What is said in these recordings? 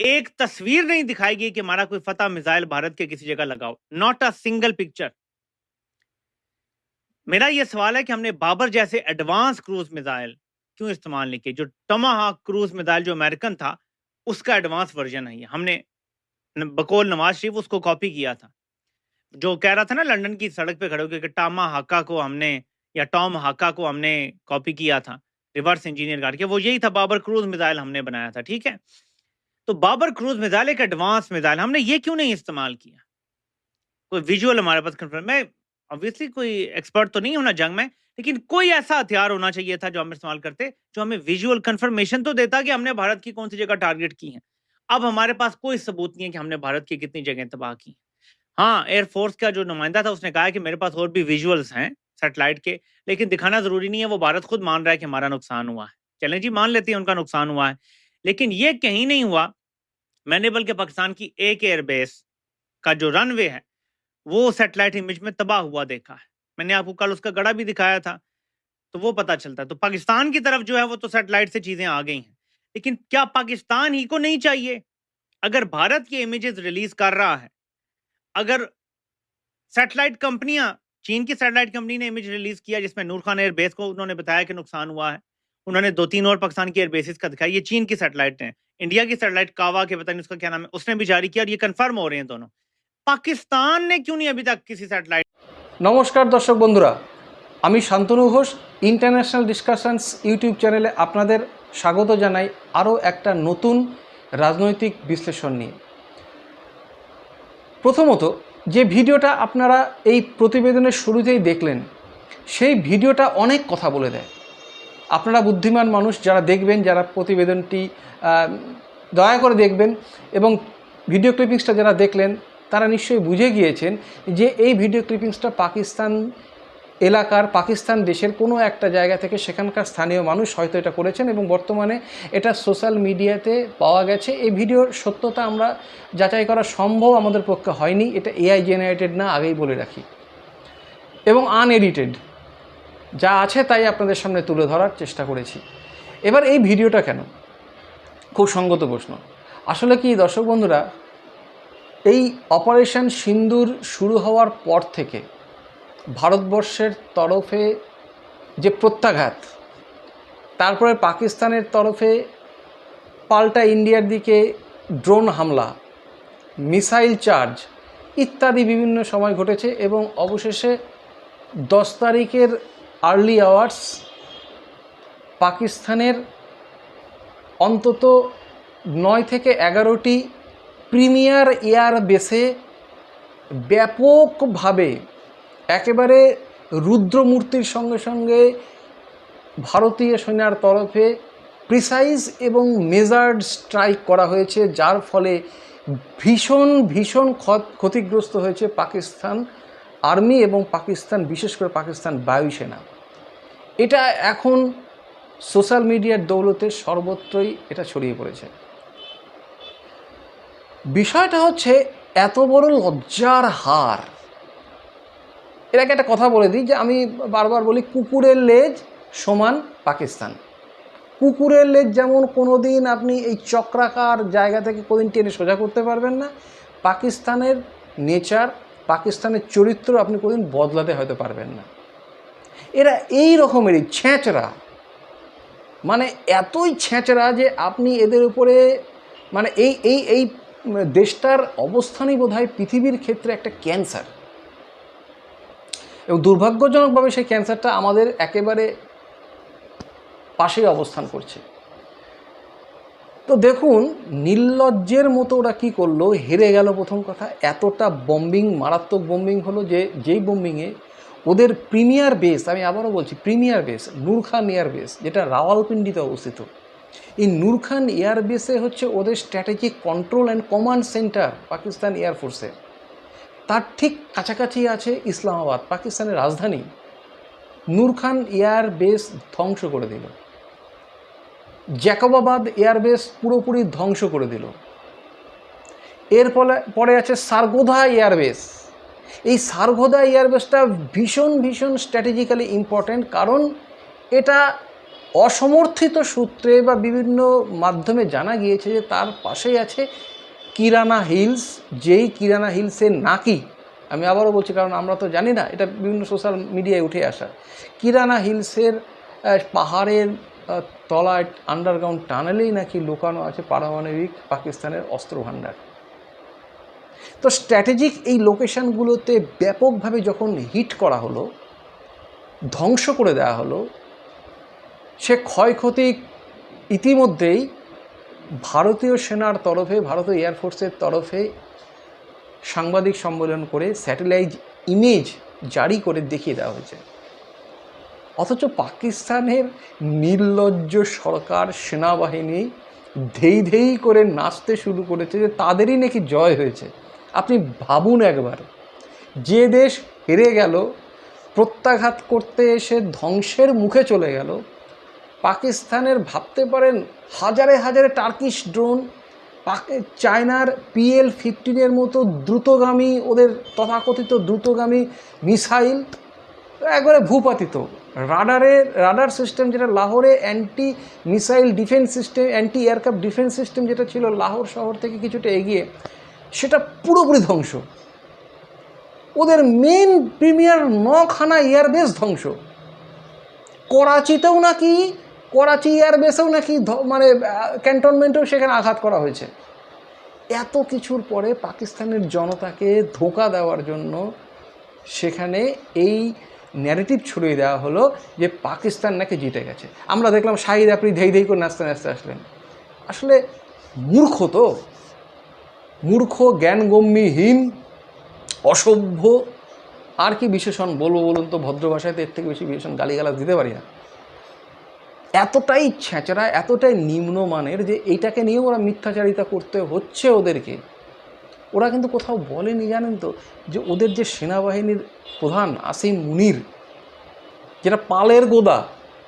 एक तस्वीर नहीं दिखाई गई कि हमारा कोई फतह मिसाइल भारत के किसी जगह लगाओ। नॉट अ सिंगल पिक्चर मेरा यह सवाल है कि हमने बाबर जैसे एडवांस क्रूज मिसाइल क्यों इस्तेमाल नहीं किए जो टमाहाक क्रूज मिसाइल जो अमेरिकन था, उसका एडवांस वर्जन है हमने बकौल नवाज़ शरीफ उसको कॉपी किया था। जो कह रहा था ना, लंदन की सड़क पे खड़े होकर टामा हाका को हमने, या टॉम हाका को हमने कॉपी किया था रिवर्स इंजीनियर करके, वो यही था, बाबर क्रूज मिसाइल हमने बनाया था, ठीक है? तो बाबर क्रूज मिसाइल, एक एडवांस मिसाइल। हमने ये क्यों नहीं इस्तेमाल किया? कोई विजुअल हमारे पास कंफर्म मैं ऑब्वियसली कोई एक्सपर्ट तो नहीं होना जंग में, लेकिन कोई ऐसा हथियार होना चाहिए था जो हम इस्तेमाल करते, जो हमें विजुअल कंफर्मेशन तो देता कि हमने भारत की कौन सी जगह टारगेट की है। अब हमारे पास कोई सबूत नहीं है कि हमने भारत की कितनी जगह तबाह की। हाँ एयरफोर्स का जो नुमाइंदा था, उसने कहा कि मेरे पास और भी विजुअल्स हैं सेटेलाइट के, लेकिन दिखाना ज़रूरी नहीं है, वो भारत खुद मान रहा है कि हमारा नुकसान हुआ है। चलें जी, मान लेते हैं उनका नुकसान हुआ है। लेकिन ये कहीं नहीं हुआ मैंने बल्कि पाकिस्तान की एक एयरबेस का जो रनवे है, वो सेटेलाइट इमेज में तबाह हुआ देखा है। मैंने आपको कल उसका गड़ा भी दिखाया था तो वो पता चलता है। तो पाकिस्तान की तरफ़ जो है, वो तो सेटेलाइट से चीज़ें आ गई हैं। लेकिन क्या पाकिस्तान ही को नहीं चाहिए? अगर भारत की इमेजेस रिलीज़ कर रहा है, अगर सेटेलाइट कंपनियाँ चीन की सेटेलाइट कंपनी ने इमेज रिलीज़ किया, जिसमें नूर खान एयरबेस को उन्होंने बताया कि नुकसान हुआ है उन्होंने दो तीन और पाकिस्तान की एयरबेसिस का दिखाया ये चीन की सेटेलाइट है इंडिया की सेटेलाइट कावा के पता नहीं उसका क्या नाम है उसने भी जारी किया और ये कंफर्म हो रहे हैं दोनों पाकिस्तान ने क्यों नहीं अभी तक किसी सेटेलाइट নমস্কার দর্শক বন্ধুরা আমি Shantanu Ghosh international discussions YouTube চ্যানেলে আপনাদের স্বাগত জানাই আরও একটা নতুন রাজনৈতিক বিশ্লেষণ নিয়ে প্রথমত যে ভিডিওটা আপনারা এই প্রতিবেদনের শুরুতেই দেখলেন সেই ভিডিওটা অনেক কথা বলে দেয় আপনারা বুদ্ধিমান মানুষ যারা দেখবেন, যারা প্রতিবেদনটি দয়া করে দেখবেন এবং ভিডিও ক্লিপিংসটা যারা দেখলেন, তারা নিশ্চয়ই বুঝে গিয়েছেন যে এই ভিডিও ক্লিপিংসটা পাকিস্তান এলাকার, পাকিস্তান দেশের কোনো একটা জায়গা থেকে সেখানকার স্থানীয় মানুষ হয়তো এটা করেছেন এবং বর্তমানে এটা সোশ্যাল মিডিয়াতে পাওয়া গেছে। এই ভিডিওর সত্যতা আমরা যাচাই করা সম্ভব আমাদের পক্ষে হয়নি, এটা এআই জেনারেটেড না, আগেই বলে রাখি। এবং আনএডিটেড যা আছে তাই আপনাদের সামনে তুলে ধরার চেষ্টা করেছি। এবার এই ভিডিওটা কেন? খুব সঙ্গত প্রশ্ন। আসলে কি, দর্শক বন্ধুরা, এই অপারেশন সিন্দুর শুরু হওয়ার পর থেকে ভারতবর্ষের তরফে যে প্রত্যাঘাত, তারপরে পাকিস্তানের তরফে পাল্টা ইন্ডিয়ার দিকে ড্রোন হামলা, মিসাইল চার্জ ইত্যাদি বিভিন্ন সময় ঘটেছে এবং অবশেষে দশ তারিখের আর্লি আওয়ার্স পাকিস্তানের অন্তত নয় থেকে এগারোটি প্রিমিয়ার এয়ার বেসে ব্যাপকভাবে একেবারে রুদ্রমূর্তির সঙ্গে সঙ্গে ভারতীয় সেনার তরফে প্রিসাইজ এবং মেজার্ড স্ট্রাইক করা হয়েছে, যার ফলে ভীষণ ভীষণ ক্ষত- ক্ষতিগ্রস্ত হয়েছে পাকিস্তান। আর্মি এবং পাকিস্তান, বিশেষ করে পাকিস্তান বায়ুসেনা। এটা এখন সোশ্যাল মিডিয়ার দৌলতে সর্বত্রই এটা ছড়িয়ে পড়েছে। বিষয়টা হচ্ছে এত বড় লজ্জার হার। এর একটা কথা বলে দিই যে আমি বারবার বলি, কুকুরের লেজ সমান পাকিস্তান। কুকুরের লেজ যেমন কোনো দিন আপনি এই চক্রাকার জায়গা থেকে কোনোদিন টেনে সোজা করতে পারবেন না, পাকিস্তানের নেচার পাকিস্তানের চরিত্র আপনি কোনোদিন বদলাতে হয়তো পারবেন না। এরা এই রকমেরই ছ্যাঁচড়া মানে এতই ছ্যাঁচড়া যে আপনি এদের উপরে মানে এই এই এই দেশটার অবস্থানই বোধ হয় পৃথিবীর ক্ষেত্রে একটা ক্যান্সার। এবং দুর্ভাগ্যজনকভাবে সেই ক্যান্সারটা আমাদের একেবারে পাশেই অবস্থান করছে। তো দেখুন, নির্লজ্জের মতো ওরা কী করল? হেরে গেল প্রথম কথা। এতটা বম্বিং মারাত্মক বম্বিং হলো যে, যেই বম্বিংয়ে ওদের প্রিমিয়ার বেস আমি আবারও বলছি premier base Nur Khan air base যেটা রাওয়ালপিন্ডিতে অবস্থিত। এই নূরখান এয়ারবেসে হচ্ছে ওদের strategic control and command centre Pakistan এয়ারফোর্সের তার ঠিক কাছাকাছি আছে ইসলামাবাদ, পাকিস্তানের রাজধানী। নূরখান এয়ারবেস ধ্বংস করে দিল। জ্যাকবাবাদ এয়ারবেস পুরোপুরি ধ্বংস করে দিল। এর ফলে, পরে আছে সারগোধা এয়ারবেস। এই সারগোধা এয়ারবেসটা ভীষণ ভীষণ স্ট্র্যাটেজিক্যালি ইম্পর্ট্যান্ট কারণ এটা অসমর্থিত সূত্রে বা বিভিন্ন মাধ্যমে জানা গিয়েছে যে তার পাশেই আছে কিরানা হিলস, যেই কিরানা হিলসের নাকি, আমি আবারও বলছি কারণ আমরা তো জানি না, এটা বিভিন্ন সোশ্যাল মিডিয়ায় উঠে আসা। কিরানা হিলসের পাহাড়ের তলায় আন্ডারগ্রাউন্ড টানেলেই নাকি লুকানো আছে পারমাণবিক পাকিস্তানের অস্ত্র ভাণ্ডার তো স্ট্র্যাটেজিক এই লোকেশনগুলোতে ব্যাপকভাবে যখন হিট করা হলো, ধ্বংস করে দেওয়া হলো, সে ক্ষয়ক্ষতি ইতিমধ্যেই ভারতীয় সেনার তরফে, ভারতীয় এয়ারফোর্সের তরফে সাংবাদিক সম্মেলন করে স্যাটেলাইট ইমেজ জারি করে দেখিয়ে দেওয়া হয়েছে। অথচ পাকিস্তানের নির্লজ্জ সরকার সেনাবাহিনী ধেই ধেই করে নাচতে শুরু করেছে যে তাদেরই নাকি জয় হয়েছে। আপনি ভাবুন একবার, যে দেশ হেরে গেল, প্রত্যাঘাত করতে এসে ধ্বংসের মুখে চলে গেল, পাকিস্তানের ভাবতে পারেন হাজারে হাজারে টার্কিশ ড্রোন চায়নার পিএল ফিফটিনের মতো দ্রুতগামী, ওদের তথাকথিত দ্রুতগামী মিসাইল, একবারে ভূপাতিত। রাডারে, রাডার সিস্টেম যেটা লাহোরে anti missile defence system anti aircraft defence system যেটা ছিল লাহোর শহর থেকে কিছুটা এগিয়ে, সেটা পুরোপুরি ধ্বংস। ওদের মেন প্রিমিয়ার নখানা এয়ারবেস ধ্বংস। করাচিতেও নাকি, করাচি এয়ারবেসেও নাকি মানে ক্যান্টনমেন্টেও সেখানে আঘাত করা হয়েছে। এত কিছুর পরে পাকিস্তানের জনতাকে ধোকা দেওয়ার জন্য সেখানে এই ন্যারেটিভ ছড়িয়ে দেওয়া হলো যে পাকিস্তান নাকি জিতে গেছে। আমরা দেখলাম শাহিদ আপনি ধেই ধেই করে নাচতে নাচতে আসলেন। আসলে মূর্খ তো। মূর্খ, জ্ঞানগম্যহীন, অসভ্য। আর কি বিশেষণ বলব বলুন তো, ভদ্র ভাষায় তো এর থেকে বেশি বিশেষণ গালিগালাজ দিতে পারি না। এতটাই ছেঁচড়া, এতটাই নিম্নমানের যে এইটাকে নিয়ে ওরা মিথ্যাচারিতা করতে হচ্ছে ওদেরকে। ওরা কিন্তু কোথাও বলেনি, জানেন তো, যে ওদের যে সেনাবাহিনীর প্রধান আসিম মুনির, যেটা পালের গোদা,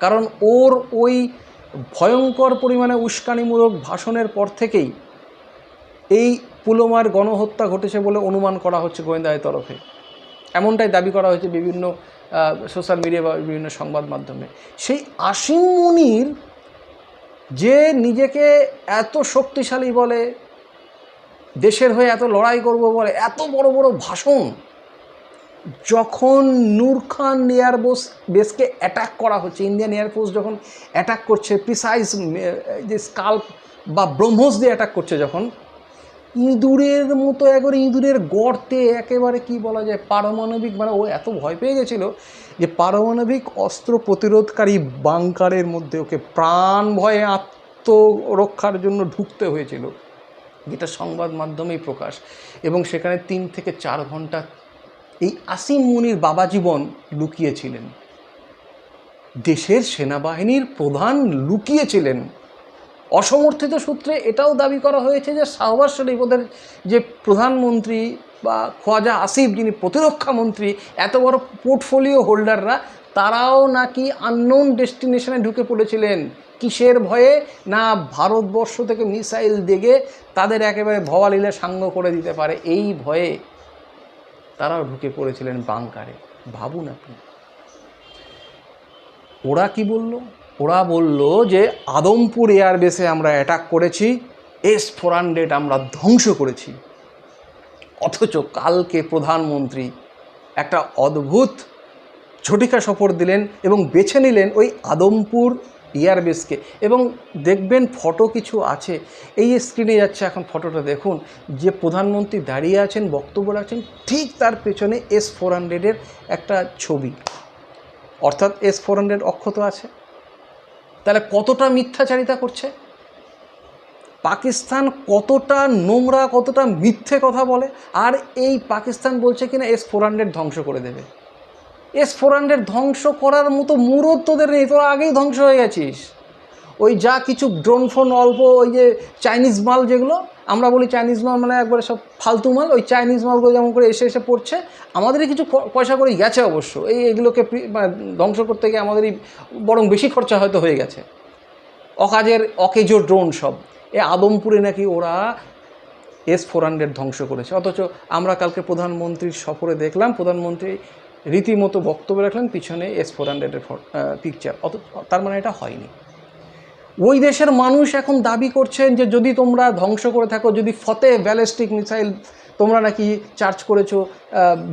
কারণ ওর ওই ভয়ঙ্কর পরিমাণে উস্কানিমূলক ভাষণের পর থেকেই এই পুলমার গণহত্যা ঘটেছে বলে অনুমান করা হচ্ছে গোয়েন্দাদের তরফে। এমনটাই দাবি করা হয়েছে বিভিন্ন সোশ্যাল মিডিয়া বা বিভিন্ন সংবাদ মাধ্যমে। সেই আসিম মুনির যে নিজেকে এত শক্তিশালী বলে দেশের হয়ে এত লড়াই করব বলে এত বড় বড় ভাষণ। যখন নূর খান এয়ারবোস বেসকে অ্যাটাক করা হচ্ছে ইন্ডিয়ান এয়ারফোর্স যখন অ্যাটাক করছে প্রিসাইজ যে স্কাল্প বা ব্রহ্মস দিয়ে অ্যাটাক করছে যখন, ইঁদুরের মতো একবার ইঁদুরের গর্তে একেবারে কি বলা যায়, পারমাণবিক মানে ও এত ভয় পেয়ে গেছিল যে পারমাণবিক অস্ত্র প্রতিরোধকারী বাংকারের মধ্যে ওকে প্রাণ ভয়ে আত্মরক্ষার জন্য ঢুকতে হয়েছিল। যেটা সংবাদ মাধ্যমেই প্রকাশ। এবং সেখানে তিন থেকে চার ঘণ্টা এই আসিম মুনির বাবা জীবন লুকিয়েছিলেন। দেশের সেনাবাহিনীর প্রধান লুকিয়েছিলেন। অসমর্থিত সূত্রে এটাও দাবি করা হয়েছে যে শাহবাজ শরীফ ওদের যে প্রধানমন্ত্রী বা খোয়াজা আসিফ যিনি প্রতিরক্ষা মন্ত্রী, এত বড় পোর্টফোলিও হোল্ডাররা, তারাও নাকি আননোন ডেস্টিনেশনে ঢুকে পড়েছিলেন। কিসের ভয়ে? না, ভারতবর্ষ থেকে মিসাইল দেগে তাদের একেবারে ভবালীলে সাঙ্গ করে দিতে পারে। এই ভয়ে তারাও ঢুকে পড়েছিলেন বাংকারে। ভাবুন আপনি। ওরা কি বলল? ওরা বলল যে, আদমপুর এয়ারবেসে আমরা অ্যাটাক করেছি এস ফোর হান্ড্রেড আমরা ধ্বংস করেছি। অথচ কালকে প্রধানমন্ত্রী একটা অদ্ভুত ঝটিকা সফর দিলেন এবং বেছে নিলেন ওই আদমপুর এয়ারবেসকে এবং দেখবেন ফটো কিছু আছে, এই স্ক্রিনে যাচ্ছে, এখন ফটোটা দেখুন, যে প্রধানমন্ত্রী দাঁড়িয়ে আছেন, বক্তব্য রাখছেন, ঠিক তার পেছনে এস ফোর হান্ড্রেডের একটা ছবি। অর্থাৎ এস ফোর হান্ড্রেড অক্ষত আছে। তাহলে কতটা মিথ্যাচারিতা করছে? পাকিস্তান কতটা নোংরা, কতটা মিথ্যে কথা বলে, আর এই পাকিস্তান বলছে কিনা এস ফোর হান্ড্রেড ধ্বংস করে দেবে। এস ফোর হান্ড্রেড ধ্বংস করার মতো মুরত তোদের নেই, তোরা আগেই ধ্বংস হয়ে গেছিস। ওই যা কিছু ড্রোন ফোন, অল্প ওই যে চাইনিজ মাল যেগুলো, আমরা বলি চাইনিজ মাল মানে একবারে সব ফালতু মাল, ওই চাইনিজ মালগুলো যেমন করে এসে এসে পড়ছে, আমাদেরই কিছু পয়সা করে গেছে অবশ্য। এই এগুলোকে মানে ধ্বংস করতে গিয়ে আমাদেরই বরং বেশি খরচা হয়তো হয়ে গেছে। অকাজের অকেজো ড্রোন সব। এ আদমপুরে নাকি ওরা এস ফোর হান্ড্রেড ধ্বংস করেছে। অথচ আমরা কালকে প্রধানমন্ত্রীর সফরে দেখলাম, প্রধানমন্ত্রী রীতিমতো বক্তব্য রাখলেন পিছনে এস ফোর হান্ড্রেডের পিকচার অত তার মানে এটা হয়নি। ওই দেশের মানুষ এখন দাবি করছেন যে যদি তোমরা ধ্বংস করে থাকো, যদি ফতে ব্যালিস্টিক মিসাইল তোমরা নাকি চার্জ করেছ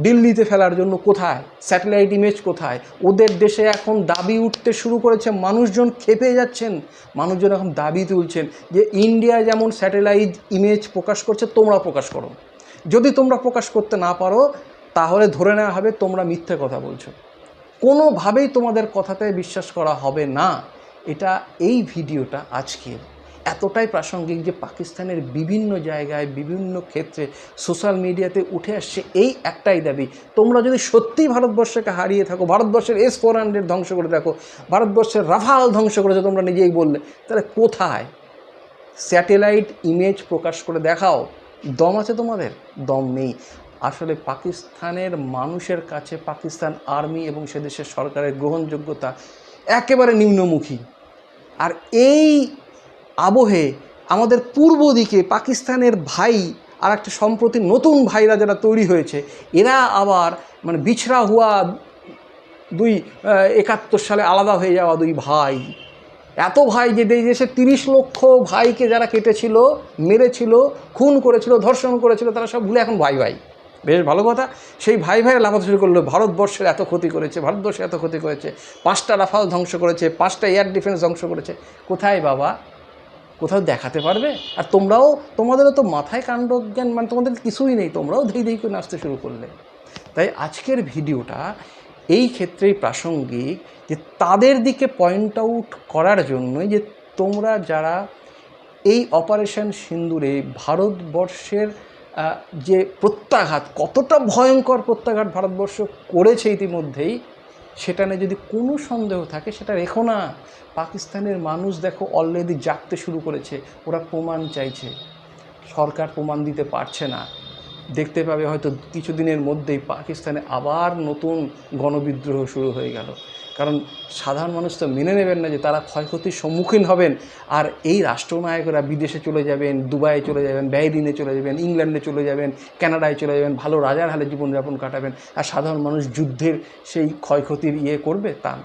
দিল্লিতে ফেলার জন্য কোথায়? স্যাটেলাইট ইমেজ কোথায়? ওদের দেশে এখন দাবি উঠতে শুরু করেছে, মানুষজন খেপে যাচ্ছেন। মানুষজন এখন দাবি তুলছেন যে ইন্ডিয়া যেমন স্যাটেলাইট ইমেজ প্রকাশ করছে, তোমরা প্রকাশ করো। যদি তোমরা প্রকাশ করতে না পারো তাহলে ধরে নেওয়া হবে তোমরা মিথ্যে কথা বলছো। কোনোভাবেই তোমাদের কথাতে বিশ্বাস করা হবে না। এটা এই ভিডিওটা আজকের। এতটাই প্রাসঙ্গিক যে পাকিস্তানের বিভিন্ন জায়গায়, বিভিন্ন ক্ষেত্রে সোশ্যাল মিডিয়াতে উঠে আসছে এই একটাই দাবি। তোমরা যদি সত্যিই ভারতবর্ষকে হারিয়ে থাকো, ভারতবর্ষের এস ফোর হান্ড্রেড ধ্বংস করে থাকো ভারতবর্ষের রাফাল ধ্বংস করেছ তোমরা নিজেই বললে, তাহলে কোথায়? স্যাটেলাইট ইমেজ প্রকাশ করে দেখাও। দম আছে তোমাদের? দম নেই। আসলে পাকিস্তানের মানুষের কাছে পাকিস্তান আর্মি এবং সে দেশের সরকারের গ্রহণযোগ্যতা একেবারে নিম্নমুখী। আর এই আবহে আমাদের পূর্ব দিকে পাকিস্তানের ভাই আর একটা সম্প্রতি নতুন ভাইরা যারা তৈরি হয়েছে, এরা আবার মানে বিছড়া হওয়া দুই একাত্তর সালে আলাদা হয়ে যাওয়া দুই ভাই। এত ভাই যে দেশে তিরিশ লক্ষ ভাইকে যারা কেটেছিল, মেরেছিল, খুন করেছিল, ধর্ষণ করেছিল, তারা সব ভুলে এখন ভাই ভাই। বেশ ভালো কথা। সেই ভাই ভাইয়ের লাফাতে শুরু করল, ভারতবর্ষের এত ক্ষতি করেছে ভারতবর্ষে এত ক্ষতি করেছে, পাঁচটা রাফাল ধ্বংস করেছে, পাঁচটা এয়ার ডিফেন্স ধ্বংস করেছে। কোথায় বাবা? কোথাও দেখাতে পারবে? আর তোমরাও, তোমাদেরও তো মাথায় কাণ্ডজ্ঞান মানে তোমাদের কিছুই নেই, তোমরাও ধেই ধেই করে নাচতে শুরু করলে। তাই আজকের ভিডিওটা এই ক্ষেত্রেই প্রাসঙ্গিক যে তাদের দিকে পয়েন্ট আউট করার জন্যই যে তোমরা যারা এই অপারেশন সিন্দুরে ভারতবর্ষের যে প্রত্যাঘাত, কতটা ভয়ঙ্কর প্রত্যাঘাত ভারতবর্ষ করেছে ইতিমধ্যেই, সেটা নিয়ে যদি কোনো সন্দেহ থাকে, সেটা রেখো না। পাকিস্তানের মানুষ দেখো অলরেডি জাগতে শুরু করেছে, ওরা প্রমাণ চাইছে। সরকার প্রমাণ দিতে পারছে না। দেখতে পাবে হয়তো কিছুদিনের মধ্যেই পাকিস্তানে আবার নতুন গণবিদ্রোহ শুরু হয়ে গেল। কারণ সাধারণ মানুষ তো মেনে নেবেন না যে তারা ক্ষয়ক্ষতির সম্মুখীন হবেন। আর এই রাষ্ট্রনায়করা বিদেশে চলে যাবেন, দুবাইয়ে চলে যাবেন ব্যাহরিনে চলে যাবেন, ইংল্যান্ডে চলে যাবেন, কানাডায় চলে যাবেন, ভালো রাজার হালে জীবনযাপন কাটাবেন। আর সাধারণ মানুষ যুদ্ধের সেই ক্ষয়ক্ষতির ইয়ে করবে তা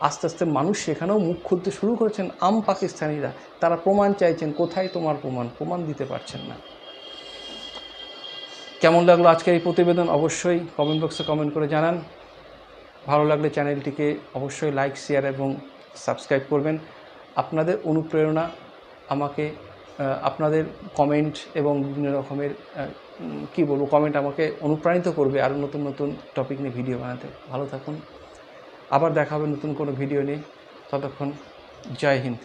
আস্তে আস্তে মানুষ সেখানেও মুখ খুলতে শুরু করেছেন আম পাকিস্তানিরা। তারা প্রমাণ চাইছেন, কোথায় তোমার প্রমাণ? প্রমাণ দিতে পারছেন না। কেমন লাগল আজকের এই প্রতিবেদন? অবশ্যই কমেন্ট বক্সে কমেন্ট করে জানান। ভালো লাগলে চ্যানেলটিকে অবশ্যই লাইক, শেয়ার এবং সাবস্ক্রাইব করবেন। আপনাদের অনুপ্রেরণা আমাকে আপনাদের কমেন্ট এবং বিভিন্ন রকমের কী বলব কমেন্ট আমাকে অনুপ্রাণিত করবে আরও নতুন নতুন টপিক নিয়ে ভিডিও বানাতে। ভালো থাকুন। আবার দেখা হবে নতুন কোনো ভিডিও নিয়ে। ততক্ষণ জয় হিন্দ।